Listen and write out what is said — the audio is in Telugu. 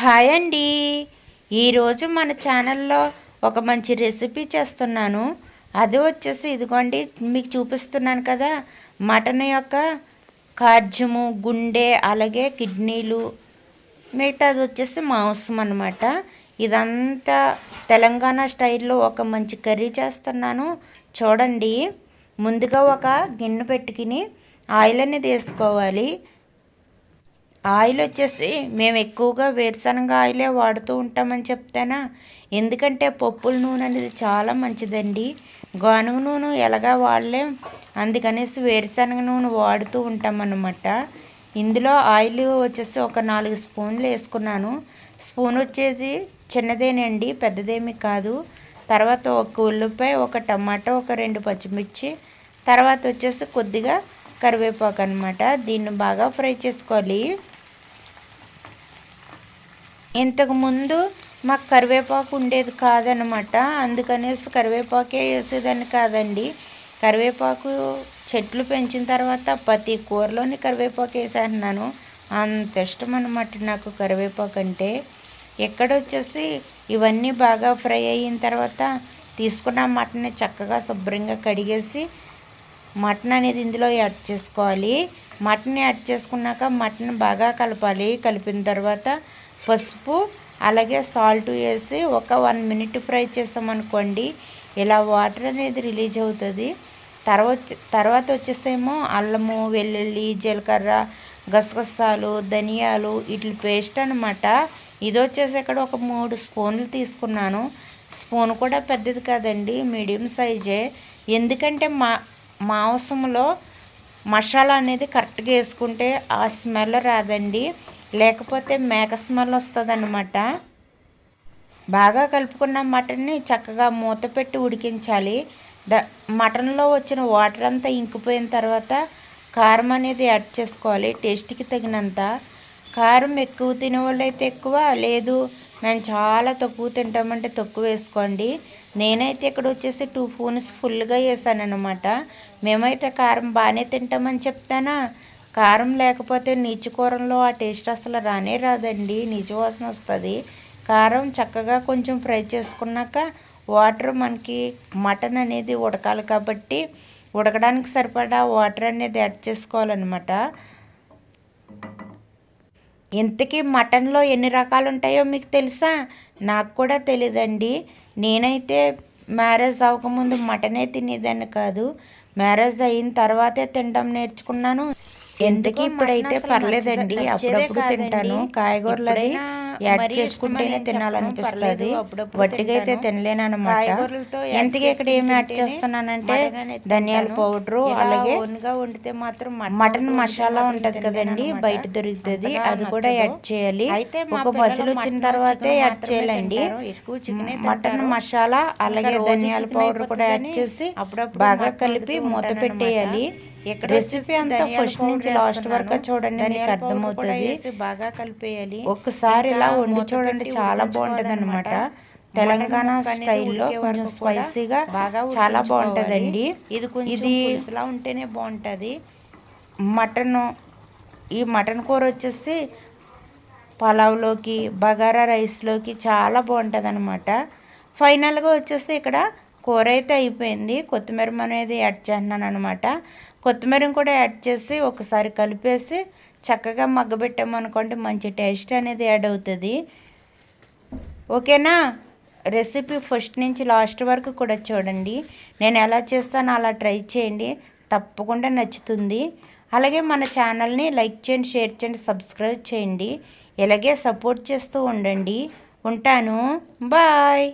హాయ్ అండి. ఈరోజు మన ఛానల్లో ఒక మంచి రెసిపీ చేస్తున్నాను. అది వచ్చేసి ఇదిగోండి మీకు చూపిస్తున్నాను కదా మటన్ యొక్క కార్జము గుండె అలాగే కిడ్నీలు మిగతాది వచ్చేసి మాంసం అనమాట ఇదంతా తెలంగాణ స్టైల్లో ఒక మంచి కర్రీ చేస్తున్నాను. చూడండి ముందుగా ఒక గిన్నె పెట్టుకుని ఆయిల్ అనేది వేసుకోవాలి. ఆయిల్ వచ్చేసి మేము ఎక్కువగా వేరుశనగ ఆయిలే వాడుతూ ఉంటామని చెప్తానా? ఎందుకంటే పప్పుల నూనె అనేది చాలా మంచిదండి. గానుగ నూనె ఎలాగా వాడలేం. అందుకనేసి వేరుశనగ నూనె వాడుతూ ఉంటామన్నమాట. ఇందులో ఆయిల్ వచ్చేసి ఒక నాలుగు స్పూన్లు వేసుకున్నాను. స్పూన్ వచ్చేసి చిన్నదేనండి పెద్దదేమి కాదు. తర్వాత ఒక ఉల్లిపాయ ఒక టమాటా ఒక రెండు పచ్చిమిర్చి. తర్వాత వచ్చేసి కొద్దిగా కరివేపాకు అనమాట దీన్ని బాగా ఫ్రై చేసుకోవాలి. ఇంతకుముందు మాకు కరివేపాకు ఉండేది కాదనమాట అందుకనేసి కరివేపాకే వేసేదాన్ని కాదండి. కరివేపాకు చెట్లు పెంచిన తర్వాత ప్రతి కూరలోని కరివేపాకు వేసేస్తున్నాను. అంత ఇష్టం అనమాట నాకు కరివేపాకు అంటే. ఎక్కడ వచ్చేసి ఇవన్నీ బాగా ఫ్రై అయిన తర్వాత తీసుకున్న మటన్ని చక్కగా శుభ్రంగా కడిగేసి మటన్ అనేది ఇందులో యాడ్ చేసుకోవాలి. మటన్ యాడ్ చేసుకున్నాక మటన్ బాగా కలపాలి. కలిపిన తర్వాత పసుపు అలాగే సాల్ట్ వేసి ఒక వన్ మినిట్ ఫ్రై చేసామనుకోండి ఇలా వాటర్ అనేది రిలీజ్ అవుతుంది. తర్వాత తర్వాత వచ్చేసేమో అల్లము వెల్లుల్లి జీలకర్ర గసగసాలు ధనియాలు వీటి పేస్ట్ అనమాట ఇది వచ్చేసి ఇక్కడ ఒక మూడు స్పూన్లు తీసుకున్నాను. స్పూన్ కూడా పెద్దది కాదండి మీడియం సైజే. ఎందుకంటే మా మాంసంలో మసాలా అనేది కరెక్ట్గా వేసుకుంటే ఆ స్మెల్ రాదండి. లేకపోతే మేక స్మెల్ వస్తుంది అనమాట బాగా కలుపుకున్న మటన్ని చక్కగా మూత పెట్టి ఉడికించాలి. ద మటన్లో వచ్చిన వాటర్ అంతా ఇంకిపోయిన తర్వాత కారం అనేది యాడ్ చేసుకోవాలి టేస్ట్కి తగినంత. కారం ఎక్కువ తినే వాళ్ళు అయితే ఎక్కువ లేదు మేము చాలా తక్కువ తింటామంటే తక్కువ వేసుకోండి. నేనైతే ఇక్కడ వచ్చేసి టూ స్పూన్స్ ఫుల్గా వేసాను అనమాట మేమైతే కారం బాగానే తింటామని చెప్తానా? కారం లేకపోతే నీచుకూరంలో ఆ టేస్ట్ అసలు రానే రాదండి. నీచు వాసన వస్తుంది. కారం చక్కగా కొంచెం ఫ్రై చేసుకున్నాక వాటర్ మనకి మటన్ అనేది ఉడకాలి కాబట్టి ఉడకడానికి సరిపడా వాటర్ అనేది యాడ్ చేసుకోవాలన్నమాట. ఇంతకీ మటన్లో ఎన్ని రకాలు ఉంటాయో మీకు తెలుసా? నాకు కూడా తెలియదండి నేనైతే మ్యారేజ్ అవ్వకముందు మటనే తినేదాన్ని కాదు. మ్యారేజ్ అయిన తర్వాతే తినడం నేర్చుకున్నాను. ఎందుకు ఇప్పుడైతే పర్లేదండి? అప్పుడప్పుడు తింటాను. కాయగూరలు అది యాడ్ చేసుకుంటేనే తినాలనిపిస్తుంది. వట్టిగా అయితే తినలేను అనమాట ఎంతకి ఇక్కడ ఏమి యాడ్ చేస్తున్నానంటే ధనియాల పౌడర్ అలాగే వండితే మాత్రం మటన్ మసాలా ఉంటది కదండి బయట దొరుకుతుంది. అది కూడా యాడ్ చేయాలి. ఒక బస్సులు వచ్చిన తర్వాతే యాడ్ చేయాలండి. మటన్ మసాలా అలాగే ధనియాల పౌడర్ కూడా యాడ్ చేసి బాగా కలిపి మూత పెట్టేయాలి. రెసిపీ అంతా ఫస్ట్ నుంచి లాస్ట్ వరకు చూడండి మీకు అర్థమవుతుంది. బాగా కలిపేయాలి. ఒక్కసారి ఇలా వండి చూడండి చాలా బాగుంటది అనమాట తెలంగాణ స్టైల్లో కొంచెం స్పైసీగా బాగా చాలా బాగుంటుందండి. ఇది ఇది ఇలా ఉంటేనే బాగుంటుంది. మటన్ ఈ మటన్ కూర వచ్చేసి పలావ్లోకి బగారా రైస్లోకి చాలా బాగుంటుంది అనమాట ఫైనల్గా వచ్చేసి ఇక్కడ కూర అయితే అయిపోయింది. కొత్తిమీర అనేది యాడ్ చేస్తున్నాను అనమాట కొత్తిమీరని కూడా యాడ్ చేసి ఒకసారి కలిపేసి చక్కగా మగ్గబెట్టామనుకోండి మంచి టేస్ట్ అనేది యాడ్ అవుతుంది. ఓకేనా? రెసిపీ ఫస్ట్ నుంచి లాస్ట్ వరకు కూడా చూడండి. నేను ఎలా చేస్తానో అలా ట్రై చేయండి. తప్పకుండా నచ్చుతుంది. అలాగే మన ఛానల్ని లైక్ చేయండి షేర్ చేయండి సబ్స్క్రైబ్ చేయండి. ఇలాగే సపోర్ట్ చేస్తూ ఉండండి. ఉంటాను. బాయ్.